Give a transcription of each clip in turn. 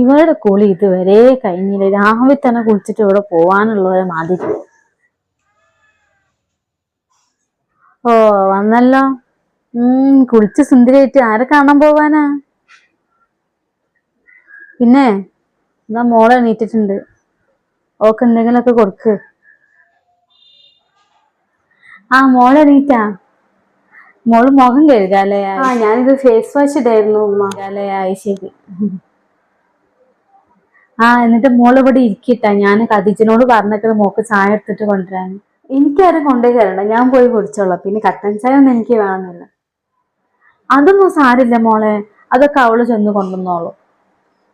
ഇവരുടെ കുളി ഇതുവരെ കഴിഞ്ഞില്ല. രാവിലെ തന്നെ കുളിച്ചിട്ട് ഇവിടെ പോവാനുള്ളവരെ മാതിരി ഓ വന്നല്ലോ. ഉം കുളിച്ച് സുന്ദരിയായിട്ട് ആരെ കാണാൻ പോവാനാ? പിന്നെ എന്നാ മോളെ എണീറ്റിട്ടുണ്ട്. ഓക്ക് എന്തെങ്കിലുമൊക്കെ കൊടുക്ക്. ആ മോളെ എണീറ്റാ? മോൾ മുഖം കഴുകാലേ ആ ഞാനിത് ഫേസ് വാഷ് ഇടായിരുന്നു ഉമ്മ. ആയി ശരി. ആ എന്നിട്ട് മോൾ ഇവിടെ ഇരിക്കട്ടാ. ഞാൻ കദീജിനോട് പറഞ്ഞിട്ട് മോക്ക് ചായ എടുത്തിട്ട് കൊണ്ടുവരാൻ എനിക്കാരും കൊണ്ടുപോയി തരണ്ട. ഞാൻ പോയി കുടിച്ചോളാം. പിന്നെ കട്ടൻ ചായ ഒന്നും എനിക്ക് വേണമെന്നില്ല. അതൊന്നും സാരില്ല മോളെ. അതൊക്കെ അവൾ ചെന്ന് കൊണ്ടുവന്നോളൂ.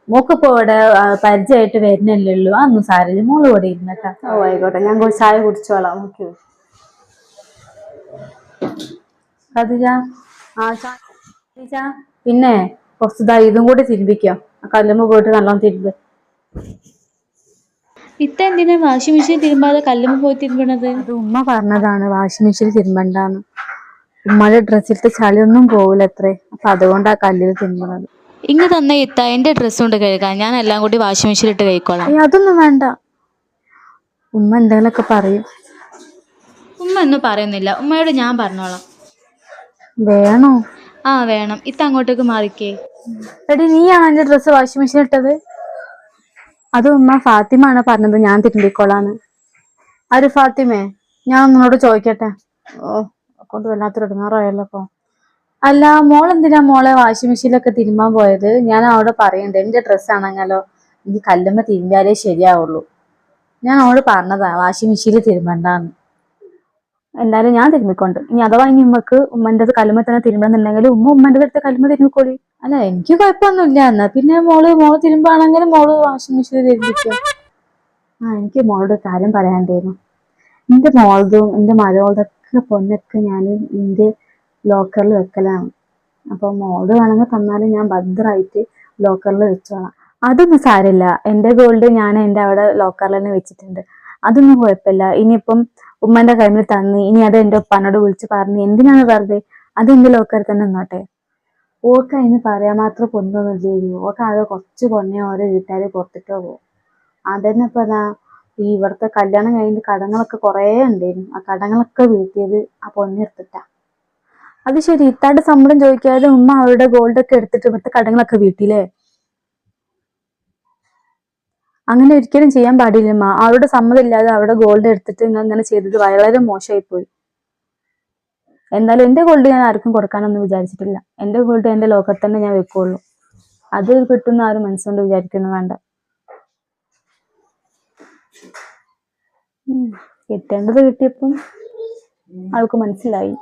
മോക്കിപ്പോ ഇവിടെ പരിചയമായിട്ട് വരുന്നല്ലേ ഉള്ളൂ. അതൊന്നും സാരില്ല മോൾ ഇവിടെ ഇരുന്നട്ടാ. ഓ ആയിക്കോട്ടെ. ഞാൻ ചായ കുടിച്ചോളാം. ഓക്കെ കതിജ ആ കദിജ പിന്നെ കുറച്ച് ഇതും കൂടി തിരുമ്പിക്കോ. ആ കല്ലുമ്മ പോയിട്ട് നല്ലോണം തിരുമ്പ്. ഇത്ത എന്തിനാ വാഷിംഗ് മെഷീൻ തിരുമ്പാതെ കല്ലുമ്മ പോയി തിരുമ്പണത്? അത് ഉമ്മ പറഞ്ഞതാണ് വാഷിംഗ് മെഷീൻ തിരുമ്പണ്ടാന്ന്. ഉമ്മയുടെ ഡ്രസ്സിലത്തെ ചളിയൊന്നും പോകില്ല അത്രേ. അപ്പൊ അതുകൊണ്ടാ കല്ലിൽ തിരുമ്പണത്. ഇങ്ങ് തന്ന ഇത്ത എന്റെ ഡ്രസ്സ് കൊണ്ട് കഴുകാൻ ഞാൻ എല്ലാം കൂടി വാഷിംഗ് മെഷീൻ ഇട്ട് കഴിക്കോളാം അതൊന്നും വേണ്ട. ഉമ്മ എന്തെങ്കിലുമൊക്കെ പറയും. ഉമ്മ ഒന്നും പറയുന്നില്ല. ഉമ്മയോട് ഞാൻ പറഞ്ഞോളാം. വേണോ? ആ വേണം. ഇത്ത അങ്ങോട്ടേക്ക് മാറിക്കേ. എടി നീ എന്റെ ഡ്രസ്സ് വാഷിംഗ് മെഷീൻ ഇട്ടത്? അത് ഉമ്മ ഫാത്തിമ ആണ് പറഞ്ഞത് ഞാൻ തിരുമ്പിക്കോളാന്ന്. ആര് ഫാത്തിമേ? ഞാൻ നിന്നോട് ചോദിക്കട്ടെ. ഓ കൊണ്ട് വല്ലാത്തൊരു ഇടങ്ങാറായല്ലോ അപ്പൊ അല്ല മോൾ എന്തിനാ മോളെ വാഷിംഗ് മെഷീനിലൊക്കെ തിരുമ്പാൻ പോയത്? ഞാൻ അവിടെ പറയണ്ടേ എന്റെ ഡ്രസ്സ് ആണെങ്കിലോ എനിക്ക് കല്ലുമ്മ തിരുമ്പിയാലേ ശരിയാവുള്ളൂ. ഞാൻ അവളോട് പറഞ്ഞതാ വാഷിംഗ് മെഷീനിൽ തിരുമ്പണ്ടാന്ന്. എന്തായാലും ഞാൻ തിരുമ്മിക്കൊണ്ട്. ഇനി അഥവാ ഇനി ഉമ്മക്ക് ഉമ്മന്റെ കലുമ തന്നെ തിരുമ്പണമെന്നുണ്ടെങ്കിൽ ഉമ്മ ഉമ്മന്റെ അടുത്ത് കലുമ തിരുമ്മിക്കോളി. അല്ല എനിക്ക് കുഴപ്പമൊന്നുമില്ല. എന്നാ പിന്നെ മോൾ മോൾ തിരുമ്പാണെങ്കിൽ മോൾ വാഷിംഗ് മെഷീനിൽ തിരുമ്പിക്കോ? ആ എനിക്ക് മോളുടെ കാര്യം പറയാണ്ടായിരുന്നു എന്റെ മോളതും എന്റെ മരോളതൊക്കെ പൊന്നൊക്കെ ഞാൻ എന്റെ ലോക്കറിൽ വെക്കലാണ്. അപ്പൊ മോൾ വേണമെങ്കിൽ തന്നാലും ഞാൻ ഭദ്രമായിട്ട് ലോക്കറിൽ വെച്ചോളാം. അതൊന്നും സാരമില്ല. എന്റെ ഗോൾഡ് ഞാൻ എന്റെ അവിടെ ലോക്കറിൽ തന്നെ വെച്ചിട്ടുണ്ട്. അതൊന്നും കുഴപ്പമില്ല. ഇനിയിപ്പം ഉമ്മന്റെ കയ്യിൽ തന്നു ഇനി അത് എന്റെ ഉപ്പാനോട് വിളിച്ച് പറഞ്ഞു എന്തിനാണ് വെറുതെ അത് എന്റെ ലോക്കറിൽ തന്നെ നിന്നോട്ടെ. ഓക്ക് അതിന് പറയാൻ മാത്രം പൊന്നൊന്നുമില്ലേ ഓക്ക് ആകെ കുറച്ച് പൊന്നെ ഓരോ വീട്ടുകാർ കൊടുത്തിട്ടോ പോകും. അതന്നെ ഇപ്പൊ അതാ ഈ ഇവിടുത്തെ കല്യാണം കഴിഞ്ഞ് കടങ്ങളൊക്കെ കുറേ ഉണ്ടായിരുന്നു ആ കടങ്ങളൊക്കെ വീട്ടിയത് ആ പൊന്നെടുത്തിട്ടാ അത് ശരി. ഇത്താടെ ശമ്പളം ചോദിക്കാതെ ഉമ്മ അവരുടെ ഗോൾഡൊക്കെ എടുത്തിട്ട് ഇവിടുത്തെ കടങ്ങളൊക്കെ വീട്ടിലേ? അങ്ങനെ ഒരിക്കലും ചെയ്യാൻ പാടില്ല മാ. അവരുടെ സമ്മതം ഇല്ലാതെ അവിടെ ഗോൾഡ് എടുത്തിട്ട് നിങ്ങൾ ഇങ്ങനെ ചെയ്തത് വളരെ മോശമായി പോയി എന്നാലും എന്റെ ഗോൾഡ് ഞാൻ ആർക്കും കൊടുക്കാനൊന്നും വിചാരിച്ചിട്ടില്ല. എന്റെ ഗോൾഡ് എന്റെ ലോക്കത്തിൽ തന്നെ ഞാൻ വെക്കുള്ളൂ. അത് കിട്ടുന്ന ആരും മനസ്സുകൊണ്ട് വിചാരിക്കുന്നു വേണ്ട. കിട്ടേണ്ടത് കിട്ടിയപ്പം ആൾക്ക് മനസ്സിലായി.